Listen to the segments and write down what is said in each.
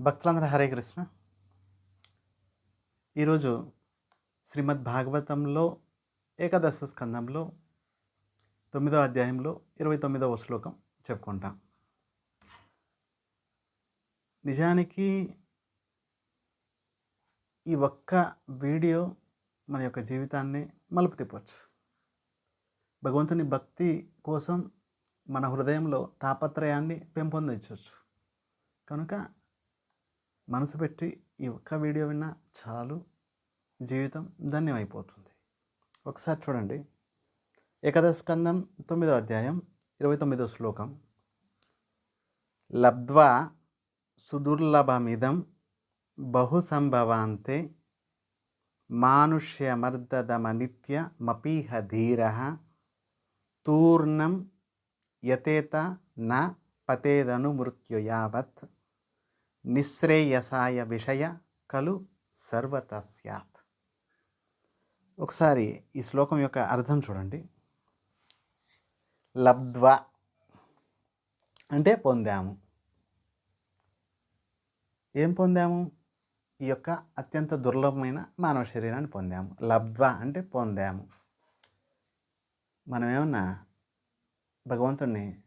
భక్తులందరూ హరే కృష్ణ. ఈరోజు శ్రీమద్ భాగవతంలో ఏకాదశ స్కందంలో తొమ్మిదో అధ్యాయంలో ఇరవై తొమ్మిదవ శ్లోకం చెప్పుకుంటాం. నిజానికి ఈ ఒక్క వీడియో మన యొక్క జీవితాన్ని మలుపు తిప్పవచ్చు భగవంతుని భక్తి కోసం మన హృదయంలో తాపత్రయాన్ని పెంపొందించవచ్చు కనుక మనసు పెట్టి ఈ ఒక్క వీడియో విన్నా చాలు. జీవితం ధన్యమైపోతుంది. ఒకసారి చూడండి. ఏకాదశ స్కందం తొమ్మిదో అధ్యాయం ఇరవై తొమ్మిదో శ్లోకం. లబ్ధ్వా సుదుర్లభమిదం బహు సంభవాంతే మానుష్యమర్దదమనిత్య మపీహ ధీర తూర్ణం యతేత న పతేదను మృత్యు యావత్ నిశ్రేయసాయ విషయ కలు సర్వత స్యాత్. ఒకసారి ఈ శ్లోకం యొక్క అర్థం చూడండి. లబ్ధ్వ అంటే పొందాము. ఏం పొందాము? ఈ యొక్క అత్యంత దుర్లభమైన మానవ శరీరాన్ని పొందాము. లబ్ధ్వ అంటే పొందాము. మనం ఏమన్నా భగవంతుణ్ణి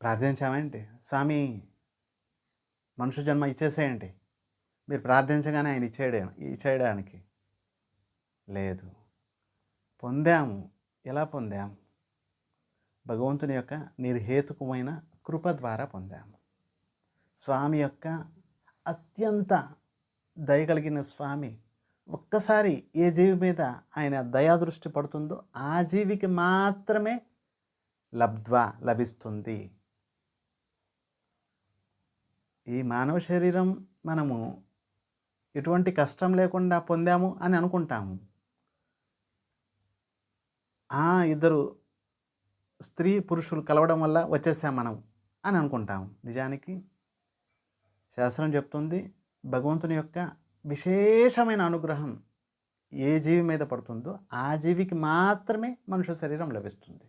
ప్రార్థించామంటే స్వామి మనుషు జన్మ ఇచ్చేసేయండి. మీరు ప్రార్థించగానే ఆయన ఇచ్చేయడే ఇచ్చేయడానికి. లేదు. పొందాము. ఎలా పొందాము? భగవంతుని యొక్క నిర్హేతుకమైన కృప ద్వారా పొందాము. స్వామి యొక్క అత్యంత దయ కలిగిన స్వామి ఒక్కసారి ఏ జీవి మీద ఆయన దయాదృష్టి పడుతుందో ఆ జీవికి మాత్రమే లబ్ధ్వ లభిస్తుంది. ఈ మానవ శరీరం మనము ఎటువంటి కష్టం లేకుండా పొందాము అని అనుకుంటాము. ఆ ఇద్దరు స్త్రీ పురుషులు కలవడం వల్ల వచ్చేసాం మనం అని అనుకుంటాము. నిజానికి శాస్త్రం చెప్తుంది భగవంతుని యొక్క విశేషమైన అనుగ్రహం ఏ జీవి మీద పడుతుందో ఆ జీవికి మాత్రమే మనుష్య శరీరం లభిస్తుంది.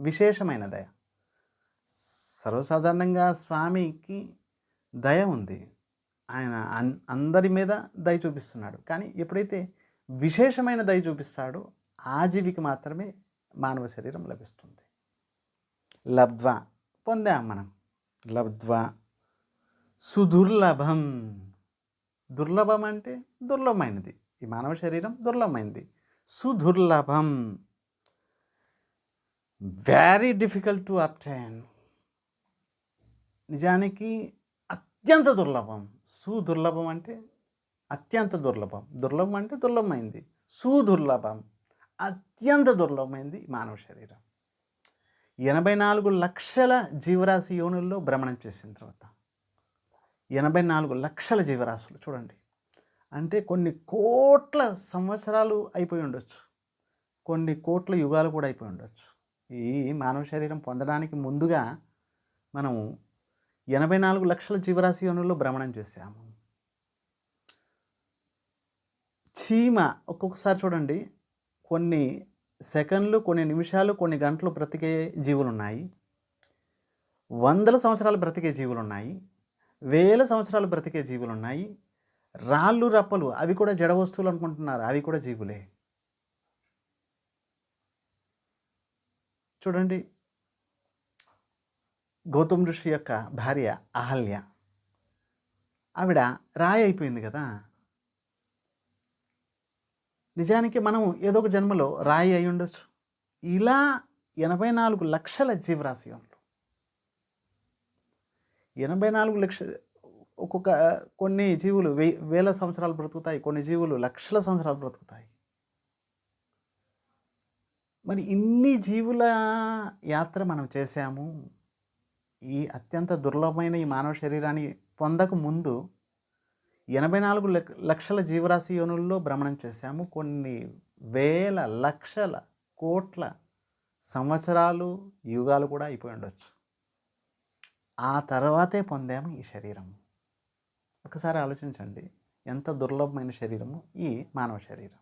విశేషమైన దయ. సర్వసాధారణంగా స్వామికి దయ ఉంది. ఆయన అన్ అందరి మీద దయ చూపిస్తున్నాడు. కానీ ఎప్పుడైతే విశేషమైన దయ చూపిస్తాడో ఆ జీవికి మాత్రమే మానవ శరీరం లభిస్తుంది. లబ్ధ్వ పొందాం మనం. లబ్ధ్వ సుదుర్లభం. దుర్లభం అంటే దుర్లభమైనది. ఈ మానవ శరీరం దుర్లభమైనది సుదుర్లభం. వెరీ డిఫికల్ట్ టు అప్టైన్ నిజానికి అత్యంత దుర్లభం. సుదుర్లభం అంటే అత్యంత దుర్లభం. దుర్లభం అంటే దుర్లభమైంది. సుదుర్లభం అత్యంత దుర్లభమైంది మానవ శరీరం. ఎనభై నాలుగు లక్షల జీవరాశి యోనుల్లో భ్రమణం చేసిన తర్వాత ఎనభై నాలుగు లక్షల జీవరాశులు చూడండి. అంటే కొన్ని కోట్ల సంవత్సరాలు అయిపోయి ఉండొచ్చు. కొన్ని కోట్ల యుగాలు కూడా అయిపోయి ఉండొచ్చు. ఈ మానవ శరీరం పొందడానికి ముందుగా మనము ఎనభై నాలుగు లక్షల జీవరాశి యోనుల్లో భ్రమణం చేశాము. చీమ ఒక్కొక్కసారి చూడండి కొన్ని సెకండ్లు కొన్ని నిమిషాలు కొన్ని గంటలు బ్రతికే జీవులు ఉన్నాయి వందల సంవత్సరాలు బ్రతికే జీవులు ఉన్నాయి వేల సంవత్సరాలు బ్రతికే జీవులు ఉన్నాయి రాళ్ళు రప్పలు అవి కూడా జడ వస్తువులు అనుకుంటున్నారు. అవి కూడా జీవులే. చూడండి గౌతమ్ ఋషి యొక్క భార్య అహల్య. ఆవిడ రాయి అయిపోయింది కదా. నిజానికి మనం ఏదో ఒక జన్మలో రాయి అయి ఉండొచ్చు. ఇలా ఎనభై నాలుగు లక్షల జీవరాశియంలో ఎనభై నాలుగు లక్ష ఒక్కొక్క కొన్ని జీవులు వే వేల సంవత్సరాలు బ్రతుకుతాయి కొన్ని జీవులు లక్షల సంవత్సరాలు బ్రతుకుతాయి. మరి ఇన్ని జీవుల యాత్ర మనం చేశాము. ఈ అత్యంత దుర్లభమైన ఈ మానవ శరీరాన్ని పొందక ముందు ఎనభై నాలుగు లక్షల జీవరాశి యోనుల్లో భ్రమణం చేశాము. కొన్ని వేల లక్షల కోట్ల సంవత్సరాలు యుగాలు కూడా అయిపోయి ఉండొచ్చు. ఆ తర్వాతే పొందాము ఈ శరీరం ఒకసారి ఆలోచించండి. ఎంత దుర్లభమైన శరీరము ఈ మానవ శరీరం.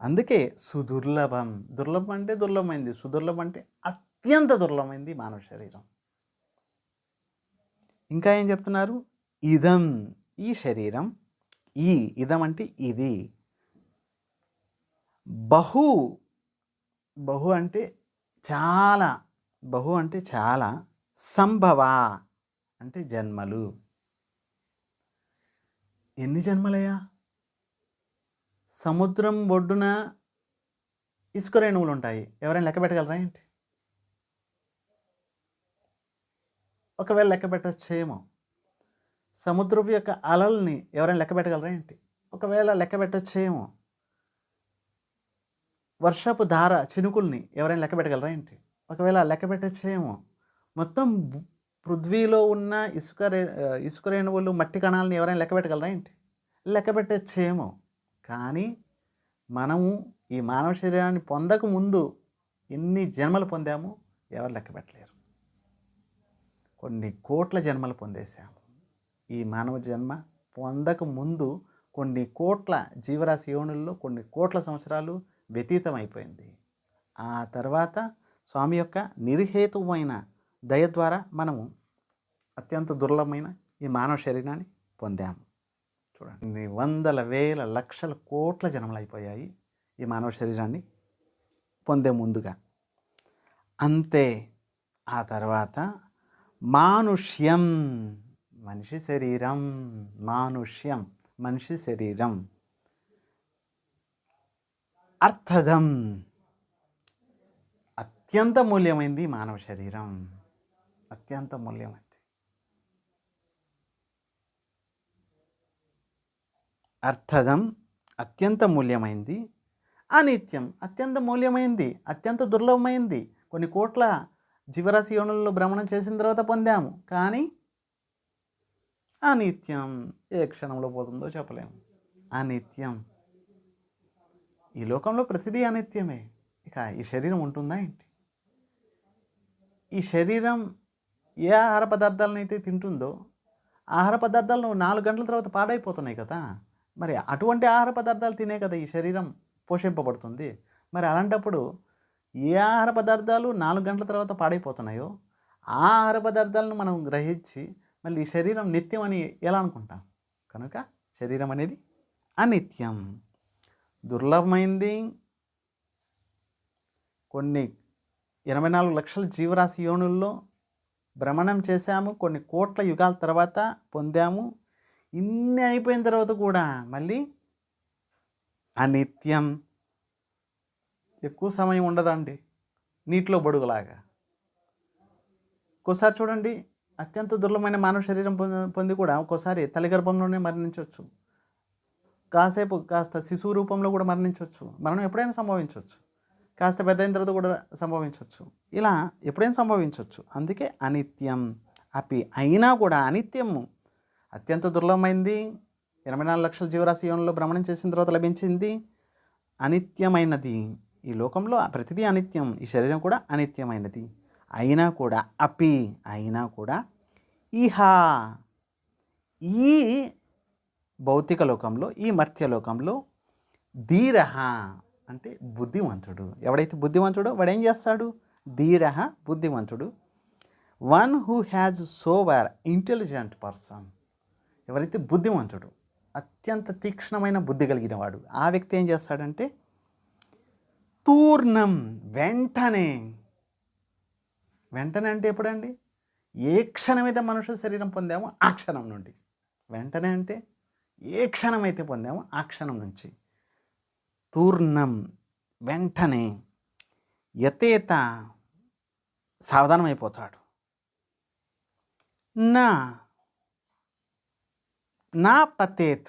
అందుకే సుదుర్లభం. దుర్లభం అంటే దుర్లభమైంది. సుదుర్లభం అంటే అత్యంత దుర్లభమైంది మానవ శరీరం. ఇంకా ఏం చెప్తున్నారు? ఇదం ఈ శరీరం ఈ ఇదం అంటే ఇది. బహు బహు అంటే చాలా బహు అంటే చాలా సంభవ అంటే జన్మలు. ఎన్ని జన్మలయ్యా? సముద్రం ఒడ్డున ఇసుక రేణువులు ఉంటాయి ఎవరైనా లెక్క పెట్టగలరా ఏంటి? ఒకవేళ లెక్క పెట్టచ్చేమో. సముద్రపు యొక్క అలల్ని ఎవరైనా లెక్క పెట్టగలరా ఏంటి? ఒకవేళ లెక్క పెట్టచ్చేమో. వర్షపు ధార చినుకుల్ని ఎవరైనా లెక్క పెట్టగలరా ఏంటి? ఒకవేళ లెక్క పెట్టచ్చేమో. మొత్తం పృథ్వీలో ఉన్న ఇసుక రే ఇసుక రేణువులు మట్టి కణాలని ఎవరైనా లెక్క పెట్టగలరా ఏంటి? లెక్క పెట్టచ్చేమో. కానీ మనము ఈ మానవ శరీరాన్ని పొందక ముందు ఎన్ని జన్మలు పొందామో ఎవరు లెక్క పెట్టలేదు కొన్ని కోట్ల జన్మలు పొందేశాము. ఈ మానవ జన్మ పొందక ముందు కొన్ని కోట్ల జీవరాశి యోనుల్లో కొన్ని కోట్ల సంవత్సరాలు వ్యతీతం అయిపోయింది ఆ తర్వాత స్వామి యొక్క నిర్హేతువైన దయ ద్వారా మనము అత్యంత దుర్లభమైన ఈ మానవ శరీరాన్ని పొందాము. చూడండి వందల వేల లక్షల కోట్ల జన్మలు అయిపోయాయి ఈ మానవ శరీరాన్ని పొందే ముందుగా. అంతే ఆ తర్వాత మానుష్యం మనిషి శరీరం మానుష్యం మనిషి శరీరం. అర్థదం అత్యంత మూల్యమైంది మానవ శరీరం. అత్యంత మూల్యమైంది. అర్థదం అత్యంత మూల్యమైంది. అనిత్యం అత్యంత మూల్యమైంది. అత్యంత దుర్లభమైంది. కొన్ని కోట్ల జీవరాశి యోనుల్లో భ్రమణం చేసిన తర్వాత పొందాము. కానీ అనిత్యం ఏ క్షణంలో పోతుందో చెప్పలేము. అనిత్యం. ఈ లోకంలో ప్రతిదీ అనిత్యమే. ఇక ఈ శరీరం ఉంటుందా ఏంటి? ఈ శరీరం ఏ ఆహార పదార్థాలను అయితే తింటుందో ఆహార పదార్థాలు నాలుగు గంటల తర్వాత పాడైపోతున్నాయి కదా. మరి అటువంటి ఆహార పదార్థాలు తినే కదా ఈ శరీరం పోషింపబడుతుంది. మరి అలాంటప్పుడు ఏ ఆహార పదార్థాలు నాలుగు గంటల తర్వాత పాడైపోతున్నాయో ఆ ఆహార పదార్థాలను మనం గ్రహించి మళ్ళీ ఈ శరీరం నిత్యం అని ఎలా అనుకుంటాం? కనుక శరీరం అనేది అనిత్యం. దుర్లభమైంది. కొన్ని ఇరవై నాలుగు లక్షల జీవరాశి యోనుల్లో భ్రమణం చేశాము. కొన్ని కోట్ల యుగాల తర్వాత పొందాము. ఇన్ని అయిపోయిన తర్వాత కూడా మళ్ళీ అనిత్యం. ఎక్కువ సమయం ఉండదండి. నీటిలో బొడుగులాగా. ఒక్కోసారి చూడండి అత్యంత దుర్లభమైన మానవ శరీరం పొంది పొంది కూడా ఒక్కోసారి తల్లి గర్భంలోనే మరణించవచ్చు. కాసేపు కాస్త శిశువు రూపంలో కూడా మరణించవచ్చు. మరణం ఎప్పుడైనా సంభవించవచ్చు. కాస్త పెద్ద అయిన తర్వాత కూడా సంభవించవచ్చు. ఇలా ఎప్పుడైనా సంభవించవచ్చు. అందుకే అనిత్యం. అపి అయినా కూడా అనిత్యము. అత్యంత దుర్లభమైంది. ఇరవై నాలుగు లక్షల జీవరాశి యోనంలో భ్రమణం చేసిన తర్వాత లభించింది అనిత్యమైనది. ఈ లోకంలో ప్రతిదీ అనిత్యం ఈ శరీరం కూడా అనిత్యమైనది. అయినా కూడా అపి అయినా కూడా ఇహా. ఈ భౌతిక లోకంలో ఈ మర్త్యలోకంలో ధీరహ అంటే బుద్ధిమంతుడు. ఎవడైతే బుద్ధిమంతుడో వాడు ఏం చేస్తాడు? ధీరహ బుద్ధిమంతుడు. One who has sober intelligent person. ఎవరైతే బుద్ధిమంతుడు అత్యంత తీక్ష్ణమైన బుద్ధి కలిగిన వాడు ఆ వ్యక్తి ఏం చేస్తాడంటే తూర్ణం వెంటనే. వెంటనే అంటే ఎప్పుడండి? ఏ క్షణమైతే మనుషుల శరీరం పొందామో ఆ క్షణం నుండి. వెంటనే అంటే ఏ క్షణమైతే పొందామో ఆ క్షణం నుంచి. తూర్ణం వెంటనే యతేత సావధానమైపోతాడు. నా నా పతేత్.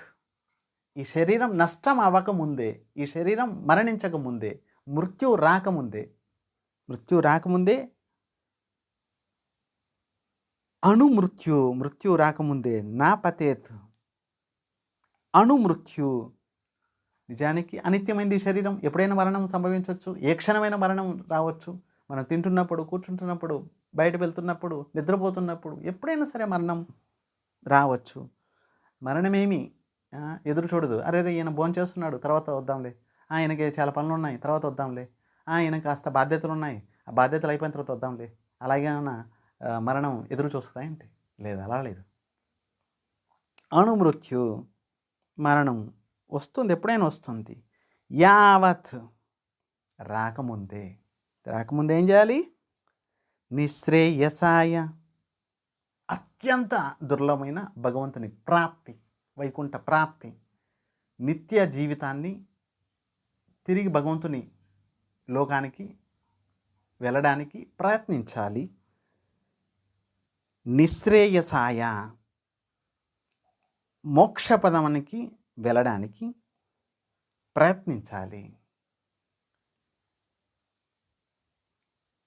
ఈ శరీరం నష్టం అవ్వకముందే ఈ శరీరం మరణించకముందే మృత్యు రాకముందే మృత్యు రాకముందే అణు మృత్యు మృత్యు రాకముందే నా పతేత్. అణు మృత్యు నిజానికి అనిత్యమైంది శరీరం. ఎప్పుడైనా మరణం సంభవించవచ్చు ఏ క్షణమైన మరణం రావచ్చు. మనం తింటున్నప్పుడు కూర్చుంటున్నప్పుడు బయట వెళ్తున్నప్పుడు నిద్రపోతున్నప్పుడు ఎప్పుడైనా సరే మరణం రావచ్చు. మరణమేమి? ఎదురు చూడదు. అరే రే ఈయన భోంచేస్తున్నాడు. తర్వాత వద్దాంలే. ఆయనకి చాలా పనులు ఉన్నాయి. తర్వాత వద్దాంలే. ఆయన కాస్త బాధ్యతలు ఉన్నాయి. ఆ బాధ్యతలు అయిపోయిన తర్వాత వద్దాంలే. అలాగే ఉన్న మరణం ఎదురు చూస్తుందా ఏంటి? లేదు అలా లేదు. అణుమృత్యు మరణం వస్తుంది ఎప్పుడైనా వస్తుంది. యావత్ రాకముందే. రాకముందే ఏం చేయాలి? నిశ్రేయసాయ అత్యంత దుర్లభమైన భగవంతుని ప్రాప్తి వైకుంఠ ప్రాప్తి నిత్య జీవితాన్ని తిరిగి భగవంతుని లోకానికి వెళ్ళడానికి ప్రయత్నించాలి. నిశ్రేయసాయ మోక్షపదమునికి వెళ్ళడానికి ప్రయత్నించాలి.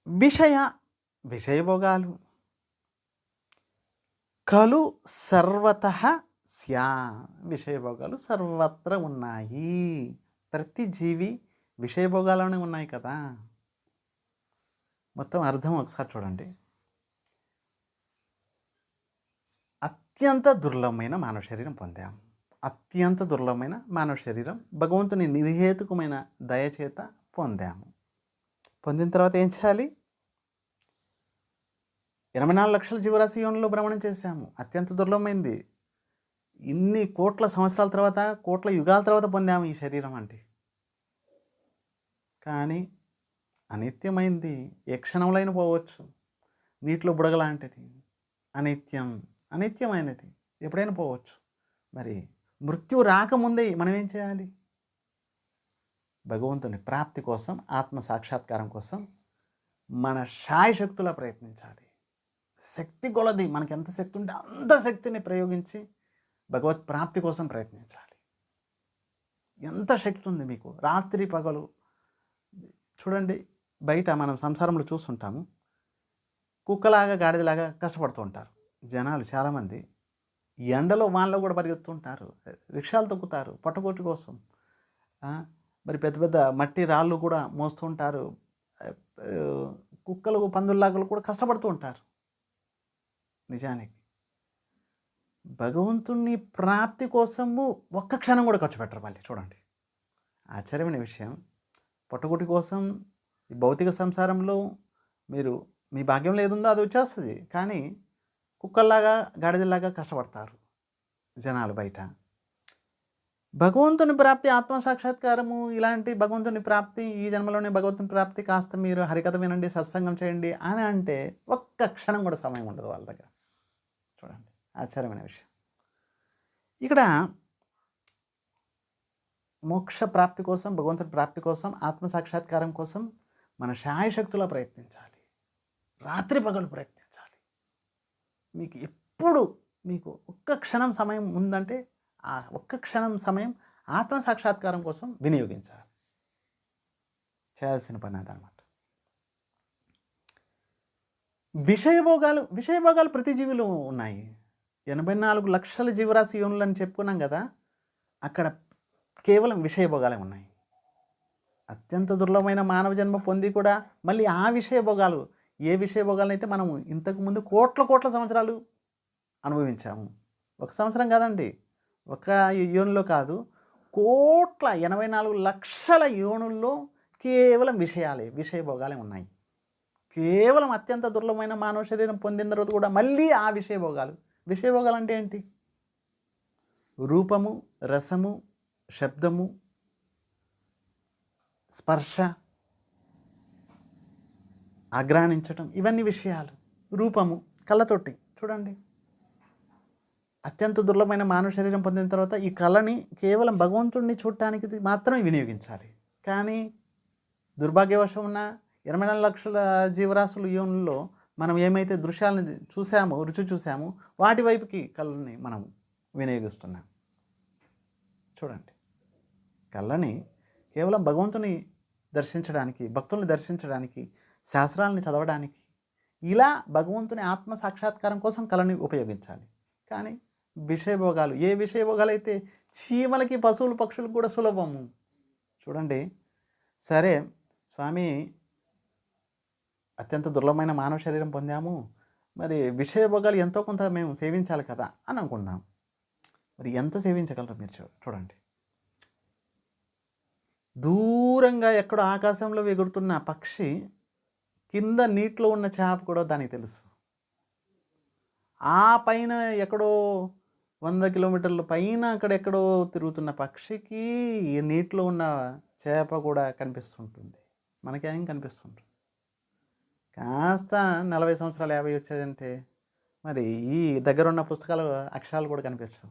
విషయ విషయభోగాలు. కలు సర్వత స్యా. విషయభోగాలు సర్వత్ర ఉన్నాయి. ప్రతి జీవి విషయభోగాలోనే ఉన్నాయి కదా? మొత్తం అర్థం ఒకసారి చూడండి. అత్యంత దుర్లభమైన మానవ శరీరం పొందాం. అత్యంత దుర్లభమైన మానవ శరీరం భగవంతుని నిర్హేతుకమైన దయచేత పొందాము పొందిన తర్వాత ఏం చేయాలి? ఇరవై నాలుగు లక్షల జీవరాశి యోనిలో భ్రమణం చేశాము. అత్యంత దుర్లభమైంది. ఇన్ని కోట్ల సంవత్సరాల తర్వాత కోట్ల యుగాల తర్వాత పొందాము ఈ శరీరం అంటే. కానీ అనిత్యమైంది ఏ క్షణంలో అయినా పోవచ్చు. నీటిలో బుడగలాంటిది అనిత్యం అనిత్యమైనది. ఎప్పుడైనా పోవచ్చు. మరి మృత్యు రాకముందే మనం ఏం చేయాలి? భగవంతుని ప్రాప్తి కోసం ఆత్మ సాక్షాత్కారం కోసం మన శాయశక్తులా ప్రయత్నించాలి. శక్తి కొలది. మనకి ఎంత శక్తి ఉంటే అంత శక్తిని ప్రయోగించి భగవత్ ప్రాప్తి కోసం ప్రయత్నించాలి. ఎంత శక్తి ఉంది మీకు? రాత్రి పగలు. చూడండి బయట మనం సంసారంలో చూస్తుంటాము. కుక్కలాగా గాడిదలాగా కష్టపడుతూ ఉంటారు. జనాలు చాలామంది ఎండలో వానలో కూడా పరిగెత్తుంటారు రిక్షాలు తొక్కుతారు పొట్టగొట్టి కోసం. మరి పెద్ద పెద్ద మట్టి రాళ్ళు కూడా మోస్తుంటారు. కుక్కలు పందుల్లాగా కూడా కష్టపడుతూ ఉంటారు. నిజానికి. భగవంతుణ్ణి ప్రాప్తి కోసము ఒక్క క్షణం కూడా ఖర్చు పెట్టరు మళ్ళీ చూడండి. ఆశ్చర్యమైన విషయం. పొట్టగుటి కోసం ఈ భౌతిక సంసారంలో మీరు మీ భాగ్యం లేదుందో అది వచ్చేస్తుంది కానీ కుక్కల్లాగా గాడిదలాగా కష్టపడతారు జనాలు బయట. భగవంతుని ప్రాప్తి ఆత్మ సాక్షాత్కారము ఇలాంటి భగవంతుని ప్రాప్తి ఈ జన్మలోనే భగవంతుని ప్రాప్తి కాస్త మీరు హరికథ వినండి సత్సంగం చేయండి అని అంటే ఒక్క క్షణం కూడా సమయం ఉండదు వాళ్ళ దగ్గర. చూడండి. ఆశ్చర్యమైన విషయం. ఇక్కడ మోక్ష ప్రాప్తి కోసం భగవంతుడి ప్రాప్తి కోసం ఆత్మ సాక్షాత్కారం కోసం మన శాయశక్తులా ప్రయత్నించాలి. రాత్రి పగలు ప్రయత్నించాలి. మీకు ఎప్పుడు మీకు ఒక్క క్షణం సమయం ఉందంటే ఆ ఒక్క క్షణం సమయం ఆత్మ సాక్షాత్కారం కోసం వినియోగించాలి. చేయాల్సిన పని అదనమాట. విషయభోగాలు విషయభోగాలు ప్రతి జీవిలో ఉన్నాయి. ఎనభై నాలుగు లక్షల జీవరాశి యోనులు అని చెప్పుకున్నాం కదా అక్కడ కేవలం విషయభోగాలే ఉన్నాయి. అత్యంత దుర్లభమైన మానవ జన్మ పొంది కూడా మళ్ళీ ఆ విషయభోగాలు ఏ విషయభోగాలు అయితే మనము ఇంతకుముందు కోట్ల కోట్ల సంవత్సరాలు అనుభవించాము. ఒక సంవత్సరం కాదండి ఒక యోనులో కాదు కోట్ల ఎనభై నాలుగు లక్షల యోనుల్లో కేవలం విషయాలే విషయభోగాలే ఉన్నాయి. కేవలం అత్యంత దుర్లభమైన మానవ శరీరం పొందిన తర్వాత కూడా మళ్ళీ ఆ విషయభోగాలు విషయభోగాలు అంటే ఏంటి రూపము రసము శబ్దము స్పర్శ ఆగ్రాణించటం ఇవన్నీ విషయాలు. రూపము కళ్ళతోటి. చూడండి. అత్యంత దుర్లభమైన మానవ శరీరం పొందిన తర్వాత ఈ కళని కేవలం భగవంతుడిని చూడటానికి మాత్రమే వినియోగించాలి. కానీ దుర్భాగ్యవశం ఉన్న ఇరవై నాలుగు లక్షల జీవరాశులు యోనుల్లో మనం ఏమైతే దృశ్యాలను చూసామో రుచి చూసామో వాటి వైపుకి కళ్ళని మనం వినియోగిస్తున్నాం. చూడండి. కళ్ళని కేవలం భగవంతుని దర్శించడానికి భక్తుల్ని దర్శించడానికి శాస్త్రాలని చదవడానికి ఇలా భగవంతుని ఆత్మ సాక్షాత్కారం కోసం కళని ఉపయోగించాలి. కానీ విషయభోగాలు ఏ విషయభోగాలు అయితే చీమలకి పశువులు పక్షులకు కూడా సులభము? చూడండి. సరే స్వామి అత్యంత దుర్లభమైన మానవ శరీరం పొందాము. మరి విషయభోగాలు ఎంతో కొంత మేము సేవించాలి కదా అని అనుకుందాం. మరి ఎంత సేవించగలరు మీరు చూడండి. దూరంగా ఎక్కడో ఆకాశంలో ఎగురుతున్న పక్షి కింద నీటిలో ఉన్న చేప కూడా దానికి తెలుసు. ఆ పైన ఎక్కడో వంద కిలోమీటర్ల పైన అక్కడెక్కడో తిరుగుతున్న పక్షికి ఈ నీటిలో ఉన్న చేప కూడా కనిపిస్తుంటుంది. మనకేం కనిపిస్తుంటుంది? కాస్త నలభై సంవత్సరాలు యాభై వచ్చేదంటే మరి ఈ దగ్గర ఉన్న పుస్తకాలు అక్షరాలు కూడా కనిపించవు.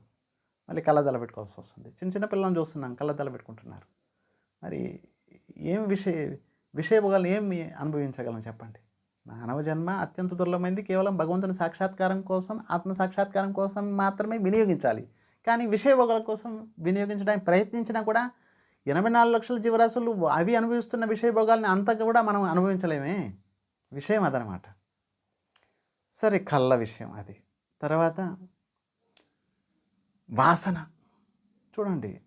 మళ్ళీ కళ్ళదల పెట్టుకోవాల్సి వస్తుంది. చిన్న చిన్న పిల్లల్ని చూస్తున్నాం కళ్ళదల పెట్టుకుంటున్నారు. మరి ఏం విషయ విషయభోగాలు ఏం అనుభవించగలం చెప్పండి? మానవ జన్మ అత్యంత దుర్లభమైంది. కేవలం భగవంతుని సాక్షాత్కారం కోసం ఆత్మ సాక్షాత్కారం కోసం మాత్రమే వినియోగించాలి. కానీ విషయభోగాల కోసం వినియోగించడానికి ప్రయత్నించినా కూడా ఎనభై నాలుగు లక్షల జీవరాశులు అవి అనుభవిస్తున్న విషయభోగాల్ని అంతగా కూడా మనం అనుభవించలేమే. విషయం అదనమాట. సరే కళ్ళ విషయం అది. తర్వాత వాసన. చూడండి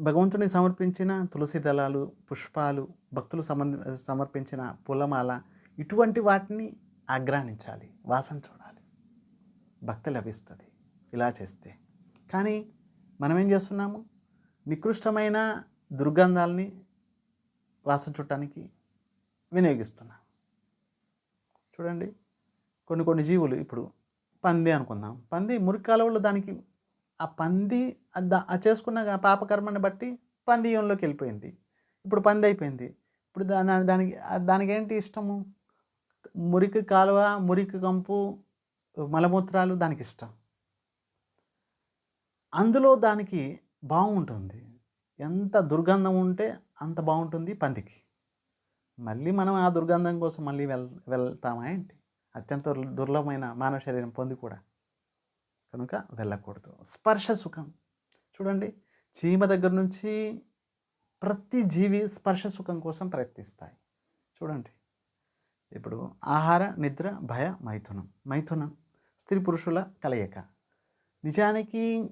భగవంతుని సమర్పించిన తులసి దళాలు పుష్పాలు భక్తులు సంబంధ సమర్పించిన పూలమాల ఇటువంటి వాటిని ఆగ్రానించాలి వాసన చూడాలి. భక్తి లభిస్తుంది. ఇలా చేస్తే. కానీ మనం ఏం చేస్తున్నాము? నికృష్టమైన దుర్గంధాలని వాసన చూడటానికి వినియోగిస్తున్నాం. చూడండి. కొన్ని కొన్ని జీవులు ఇప్పుడు పంది అనుకుందాం. పంది మురికి కాలువలో దానికి ఆ పంది ఆ దా- చేసుకున్న పాపకర్మని బట్టి పంది వెళ్ళిపోయింది. ఇప్పుడు పంది అయిపోయింది. ఇప్పుడు దాని దానికి దానికి ఏంటి ఇష్టము? మురికి కాలువ మురికి కంపు మలమూత్రాలు దానికి ఇష్టం. అందులో దానికి బాగుంటుంది. ఎంత దుర్గంధం ఉంటే అంత బాగుంటుంది పందికి. మళ్ళీ మనం ఆ దుర్గంధం కోసం మళ్ళీ వెల్ వెళ్తామా ఏంటి? అత్యంత దుర్లభమైన మానవ శరీరం పొంది కూడా కనుక వెళ్ళకూడదు. స్పర్శ సుఖం. చూడండి చీమ దగ్గర నుంచి ప్రతి జీవి స్పర్శ సుఖం కోసం ప్రయత్నిస్తాయి. చూడండి ఇప్పుడు ఆహార నిద్ర భయ మైథునం. మైథునం స్త్రీ పురుషుల కలయిక. నిజానికి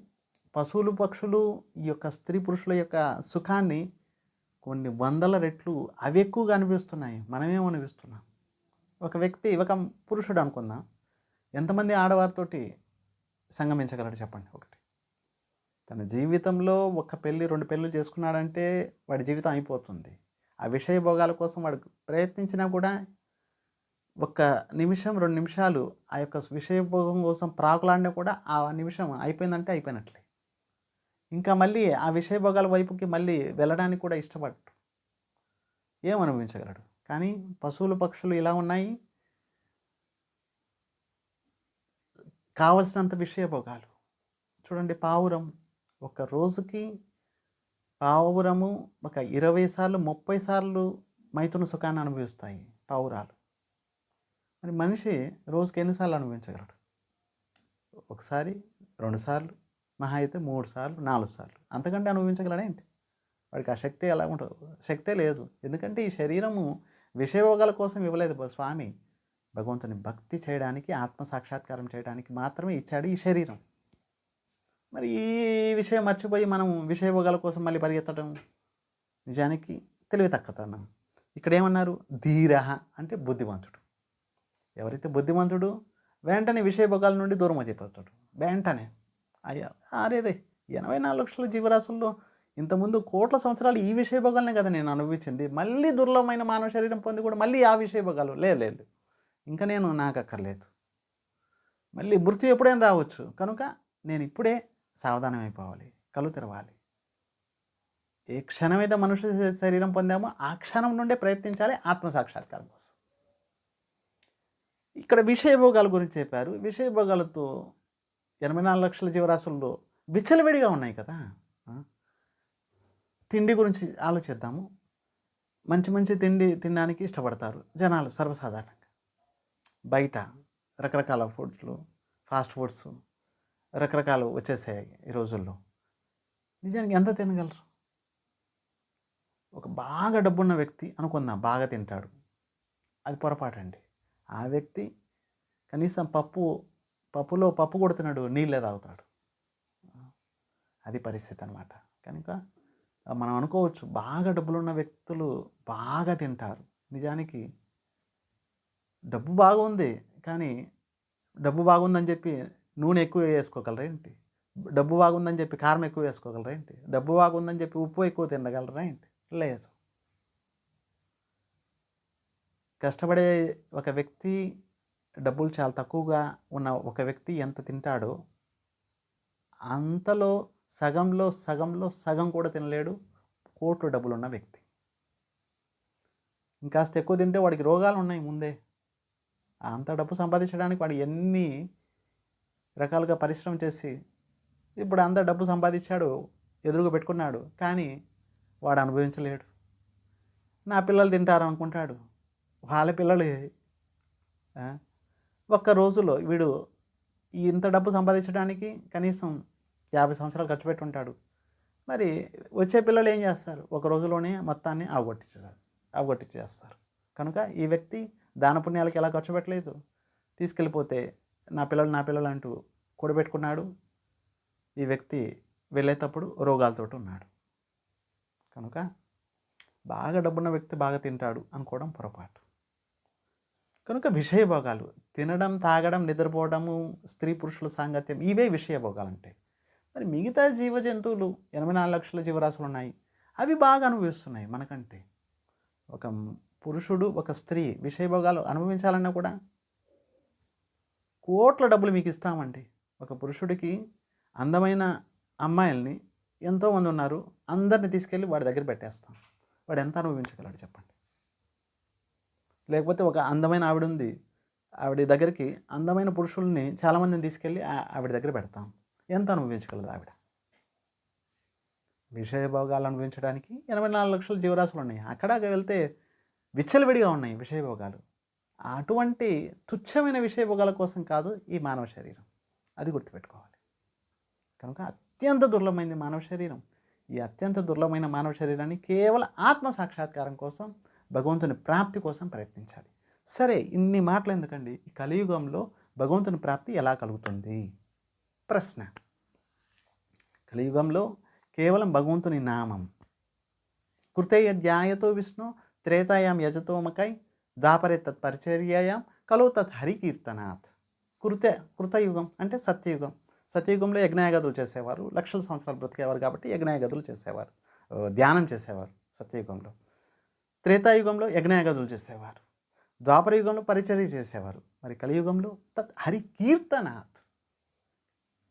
పశువులు పక్షులు ఈ యొక్క స్త్రీ పురుషుల యొక్క సుఖాన్ని కొన్ని వందల రెట్లు అవి ఎక్కువగా అనిపిస్తున్నాయి. మనమేం అనిపిస్తున్నాం? ఒక వ్యక్తి ఒక పురుషుడు అనుకుందాం. ఎంతమంది ఆడవారితోటి సంగమించగలడు చెప్పండి ఒకటి. తన జీవితంలో ఒక పెళ్ళి రెండు పెళ్ళిళ్ళు చేసుకున్నాడంటే వాడి జీవితం అయిపోతుంది. ఆ విషయ భోగాల కోసం వాడు ప్రయత్నించినా కూడా ఒక నిమిషం రెండు నిమిషాలు ఆ యొక్క విషయ భోగం కోసం ప్రాకులాడినా కూడా ఆ నిమిషం అయిపోయిందంటే అయిపోయినట్లే. ఇంకా మళ్ళీ ఆ విషయ భోగాల వైపుకి మళ్ళీ వెళ్ళడానికి కూడా ఇష్టపడరు ఏం అనుభవించగలడు? కానీ పశువులు పక్షులు ఇలా ఉన్నాయి. కావలసినంత విషయ భోగాలు. చూడండి పావురం. ఒక రోజుకి పావురము ఒక ఇరవై సార్లు ముప్పై సార్లు మైథున సుఖాన్ని అనుభవిస్తాయి పావురాలు. మరి మనిషి రోజుకి ఎన్నిసార్లు అనుభవించగలడు? ఒకసారి రెండుసార్లు మహా అయితే మూడు సార్లు నాలుగు సార్లు. అంతకంటే అనుభవించగలడేంటి వాడికి ఆ శక్తి ఎలా ఉంటుంది శక్తే లేదు. ఎందుకంటే ఈ శరీరము విషయోగాల కోసం ఇవ్వలేదు స్వామి. భగవంతుని భక్తి చేయడానికి ఆత్మ సాక్షాత్కారం చేయడానికి మాత్రమే ఇచ్చాడు ఈ శరీరం. మరి ఈ విషయం మర్చిపోయి మనం విషయభోగాల కోసం మళ్ళీ పరిగెత్తడం నిజానికి తెలివి తక్కతనం ఇక్కడ ఏమన్నారు? ధీర అంటే బుద్ధిమంతుడు. ఎవరైతే బుద్ధిమంతుడు వెంటనే విషయభోగాల నుండి దూరం అయిపోతాడు. వెంటనే. అయ్యా. అరే రే ఎనభై నాలుగు లక్షల జీవరాశుల్లో ఇంతకుముందు కోట్ల సంవత్సరాలు ఈ విషయభోగాలనే కదా నేను అనుభవించింది. మళ్ళీ దుర్లభమైన మానవ శరీరం పొంది కూడా మళ్ళీ ఆ విషయభోగాలు. లేదు లేదు. ఇంకా నేను నాకు అక్కర్లేదు మళ్ళీ మృత్యు ఎప్పుడైనా రావచ్చు. కనుక నేను ఇప్పుడే సావధానం అయిపోవాలి కళ్ళు తెరవాలి. ఏ క్షణమైతే మనుష్య శరీరం పొందామో ఆ క్షణం నుండే ప్రయత్నించాలి ఆత్మసాక్షాత్కారం కోసం. ఇక్కడ విషయభోగాల గురించి చెప్పారు. విషయభోగాలతో ఎనభై నాలుగు లక్షల జీవరాశుల్లో విచ్చలవిడిగా ఉన్నాయి కదా. తిండి గురించి ఆలోచిద్దాము. మంచి మంచి తిండి తినడానికి ఇష్టపడతారు జనాలు సర్వసాధారణంగా. బయట రకరకాల ఫుడ్స్లు ఫాస్ట్ ఫుడ్స్ రకరకాలు వచ్చేసాయి ఈ రోజుల్లో. నిజానికి ఎంత తినగలరు? ఒక బాగా డబ్బున్న వ్యక్తి అనుకుందాం బాగా తింటాడు. అది పొరపాటండి. ఆ వ్యక్తి కనీసం పప్పు పప్పులో పప్పు కొడుతున్నాడు నీళ్ళే తాగుతాడు అది పరిస్థితి అనమాట కనుక మనం అనుకోవచ్చు బాగా డబ్బులున్న వ్యక్తులు బాగా తింటారు. నిజానికి డబ్బు బాగుంది కానీ డబ్బు బాగుందని చెప్పి నూనె ఎక్కువ వేసుకోగలరా ఏంటి? డబ్బు బాగుందని చెప్పి కారం ఎక్కువ వేసుకోగలరా ఏంటి? డబ్బు బాగుందని చెప్పి ఉప్పు ఎక్కువ తినగలరా ఏంటి? లేదు. కష్టపడే ఒక వ్యక్తి డబ్బులు చాలా తక్కువగా ఉన్న ఒక వ్యక్తి ఎంత తింటాడో అంతలో సగంలో సగంలో సగం కూడా తినలేడు కోట్లు డబ్బులు ఉన్న వ్యక్తి. ఇంకాస్త ఎక్కువ తింటే వాడికి రోగాలు ఉన్నాయి ముందే. అంత డబ్బు సంపాదించడానికి వాడు ఎన్ని రకాలుగా పరిశ్రమ చేసి ఇప్పుడు అంత డబ్బు సంపాదించాడు ఎదురుగా పెట్టుకున్నాడు కానీ వాడు అనుభవించలేడు. నా పిల్లలు తింటారు అనుకుంటాడు. వాళ్ళ పిల్లలు ఒక్క రోజులో వీడు ఇంత డబ్బు సంపాదించడానికి కనీసం యాభై సంవత్సరాలు ఖర్చు పెట్టుంటాడు మరి వచ్చే పిల్లలు ఏం చేస్తారు? ఒక రోజులోనే మొత్తాన్ని అవగొట్టించేస్తారు అవగొట్టించేస్తారు కనుక ఈ వ్యక్తి దాన పుణ్యాలకు ఎలా ఖర్చు పెట్టలేదు? తీసుకెళ్ళిపోతే నా పిల్లలు నా పిల్లలు అంటూ కూడబెట్టుకున్నాడు. ఈ వ్యక్తి వెళ్ళేటప్పుడు రోగాలతోటి ఉన్నాడు. కనుక బాగా డబ్బున్న వ్యక్తి బాగా తింటాడు అనుకోవడం పొరపాటు. కనుక విషయభోగాలు తినడం తాగడం నిద్రపోవడము స్త్రీ పురుషుల సాంగత్యం ఇవే విషయభోగాలు అంటే మరి మిగతా జీవ జంతువులు ఎనభై నాలుగు లక్షల జీవరాశులు ఉన్నాయి. అవి బాగా అనుభవిస్తున్నాయి మనకంటే. ఒక పురుషుడు ఒక స్త్రీ విషయభోగాలు అనుభవించాలన్నా కూడా కోట్ల డబ్బులు మీకు ఇస్తామండి. ఒక పురుషుడికి అందమైన అమ్మాయిల్ని ఎంతోమంది ఉన్నారు అందరిని తీసుకెళ్ళి వాడి దగ్గర పెట్టేస్తాం. వాడు ఎంత అనుభవించగలడు చెప్పండి. లేకపోతే ఒక అందమైన ఆవిడ ఉంది ఆవిడ దగ్గరికి అందమైన పురుషుల్ని చాలామందిని తీసుకెళ్ళి ఆవిడ దగ్గర పెడతాం. ఎంత అనుభవించగలదు ఆవిడ? విషయభోగాలు అనుభవించడానికి ఎనభై నాలుగు లక్షల జీవరాశులు ఉన్నాయి. అక్కడకి వెళ్తే విచ్చలవిడిగా ఉన్నాయి విషయభోగాలు. అటువంటి తుచ్చమైన విషయభోగాల కోసం కాదు ఈ మానవ శరీరం. అది గుర్తుపెట్టుకోవాలి. కనుక అత్యంత దుర్లభమైంది మానవ శరీరం. ఈ అత్యంత దుర్లభమైన మానవ శరీరాన్ని కేవలం ఆత్మ సాక్షాత్కారం కోసం భగవంతుని ప్రాప్తి కోసం ప్రయత్నించాలి. సరే ఇన్ని మాటలు ఎందుకండి? ఈ కలియుగంలో భగవంతుని ప్రాప్తి ఎలా కలుగుతుంది? ప్రశ్న. కలియుగంలో కేవలం భగవంతుని నామం. కృతేయ ధ్యాయతో విష్ణు త్రేతాయాం యజతోమకై ద్వాపరే తత్పరిచర్యాయాం కలో తత్ హరికీర్తనాథ్ కృత కృతయుగం అంటే సత్యయుగం. సత్యయుగంలో యజ్ఞాయగదులు చేసేవారు లక్షల సంవత్సరాలు బ్రతికేవారు కాబట్టి యజ్ఞాయగదులు చేసేవారు ధ్యానం చేసేవారు సత్యయుగంలో. త్రేతాయుగంలో యజ్ఞయాగాదులు చేసేవారు. ద్వాపర యుగంలో పరిచర్య చేసేవారు. మరి కలియుగంలో తత్ హరికీర్తనాథ్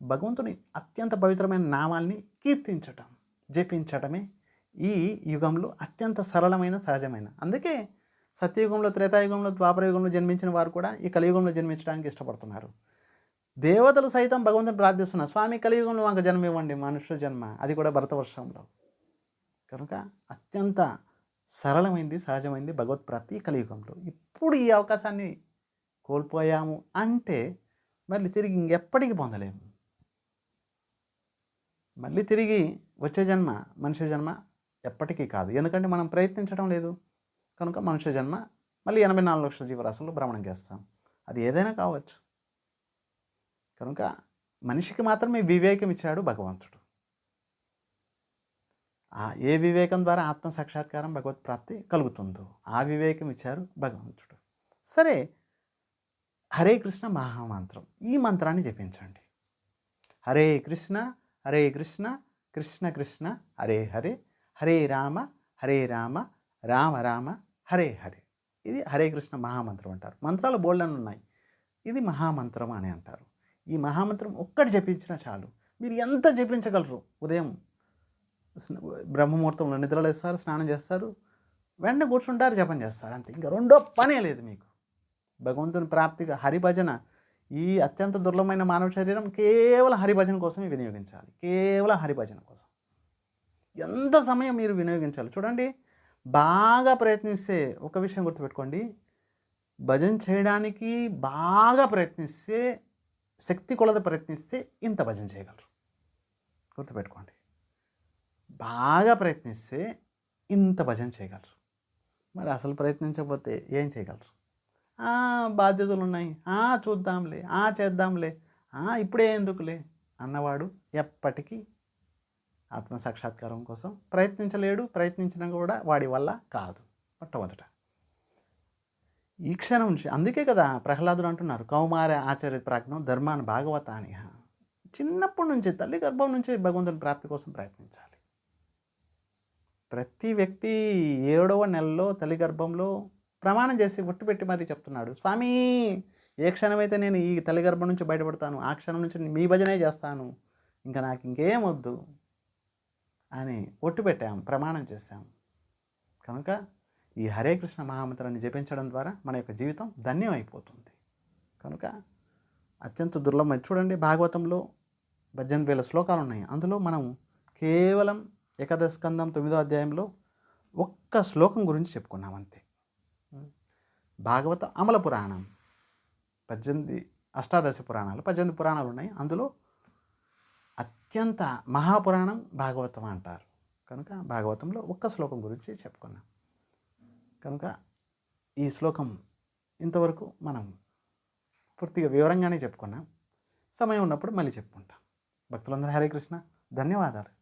భగవంతుని అత్యంత పవిత్రమైన నామాల్ని కీర్తించటం జపించటమే ఈ యుగంలో అత్యంత సరళమైన సహజమైన. అందుకే సత్యయుగంలో త్రేతాయుగంలో ద్వాపర యుగంలో జన్మించిన వారు కూడా ఈ కలియుగంలో జన్మించడానికి ఇష్టపడుతున్నారు. దేవతలు సైతం భగవంతుని ప్రార్థిస్తున్నారు. స్వామి కలియుగంలో మాకు జన్మ ఇవ్వండి మనుష్య జన్మ. అది కూడా భరతవర్షంలో. కనుక అత్యంత సరళమైంది సహజమైంది భగవత్ ప్రాప్తి ఈ కలియుగంలో. ఇప్పుడు ఈ అవకాశాన్ని కోల్పోయాము అంటే మళ్ళీ తిరిగి ఇంకెప్పటికీ పొందలేము. మళ్ళీ తిరిగి వచ్చే జన్మ మనుష్య జన్మ ఎప్పటికీ కాదు. ఎందుకంటే మనం ప్రయత్నించడం లేదు. కనుక మనుష్య జన్మ మళ్ళీ ఎనభై నాలుగు లక్షల జీవరాశులు భ్రమణం చేస్తాం. అది ఏదైనా కావచ్చు. కనుక మనిషికి మాత్రమే వివేకం ఇచ్చాడు భగవంతుడు. ఏ వివేకం ద్వారా ఆత్మ సాక్షాత్కారం భగవత్ ప్రాప్తి కలుగుతుందో ఆ వివేకం ఇచ్చారు భగవంతుడు. సరే హరే కృష్ణ మహామంత్రం. ఈ మంత్రాన్ని జపించండి. హరే కృష్ణ హరే కృష్ణ కృష్ణ కృష్ణ హరే హరే హరే రామ హరే రామ రామ రామ హరే హరే. ఇది హరే కృష్ణ మహామంత్రం అంటారు. మంత్రాలు బోల్డన్ ఉన్నాయి. ఇది మహామంత్రం అని అంటారు. ఈ మహామంత్రం ఒక్కటి జపించినా చాలు. మీరు ఎంత జపించగలరు? ఉదయం బ్రహ్మముహూర్తంలో నిద్రలేస్తారు స్నానం చేస్తారు వెంటనే కూర్చుంటారు జపం చేస్తారు అంతే. ఇంకా రెండో పనే లేదు మీకు. భగవంతుని ప్రాప్తిగా హరిభజన ఈ అత్యంత దుర్లభమైన మానవ శరీరం కేవలం హరిభజన కోసమే వినియోగించాలి. కేవలం హరిభజన కోసం. ఎంత సమయం మీరు వినియోగించాలి? చూడండి బాగా ప్రయత్నిస్తే ఒక విషయం గుర్తుపెట్టుకోండి. భజన చేయడానికి బాగా ప్రయత్నిస్తే శక్తి కొలత ప్రయత్నిస్తే ఇంత భజన చేయగలరు. గుర్తుపెట్టుకోండి. బాగా ప్రయత్నిస్తే ఇంత భజన చేయగలరు. మరి అసలు ప్రయత్నించకపోతే ఏం చేయగలరు? "ఆ, బాధ్యతలు ఉన్నాయి. "ఆ, చూద్దాంలే. ఆ చేద్దాంలే. "ఆ, ఇప్పుడే ఎందుకులే? అన్నవాడు ఎప్పటికీ ఆత్మ సాక్షాత్కారం కోసం ప్రయత్నించలేడు. ప్రయత్నించినా కూడా వాడి వల్ల కాదు మొట్టమొదట. ఈ క్షణం నుంచి అందుకే కదా ప్రహ్లాదుడు అంటున్నారు కౌమార ఆచార్య ప్రాజ్ఞం ధర్మాన్ భాగవతాని చిన్నప్పటి నుంచి తల్లి గర్భం నుంచి భగవంతుని ప్రాప్తి కోసం ప్రయత్నించాలి. ప్రతి వ్యక్తి ఏడవ నెలలో తల్లి గర్భంలో ప్రమాణం చేసి ఒట్టు పెట్టి మరీ చెప్తున్నాడు స్వామి ఏ క్షణమైతే నేను ఈ తల్లి గర్భం నుంచి బయటపడతాను ఆ క్షణం నుంచి మీ భజనే చేస్తాను ఇంకా నాకు ఇంకేం వద్దు అని ఒట్టు పెట్టాం ప్రమాణం చేశాం. కనుక ఈ హరే కృష్ణ మహామంత్రాన్ని జపించడం ద్వారా మన యొక్క జీవితం ధన్యమైపోతుంది. కనుక అత్యంత దుర్లభం. చూడండి భాగవతంలో పద్దెనిమిది వేల శ్లోకాలు ఉన్నాయి అందులో మనం కేవలం ఏకాదశ స్కందం తొమ్మిదో అధ్యాయంలో ఒక్క శ్లోకం గురించి చెప్పుకున్నాం అంతే. భాగవత అమల పురాణం పద్దెనిమిది అష్టాదశ పురాణాలు పద్దెనిమిది పురాణాలు ఉన్నాయి. అందులో అత్యంత మహాపురాణం భాగవతం అంటారు. కనుక భాగవతంలో ఒక్క శ్లోకం గురించి చెప్పుకున్నాం. కనుక ఈ శ్లోకం ఇంతవరకు మనం పూర్తిగా వివరంగానే చెప్పుకున్నాం. సమయం ఉన్నప్పుడు మళ్ళీ చెప్పుకుంటాం. భక్తులందరూ హరే కృష్ణ. ధన్యవాదాలు.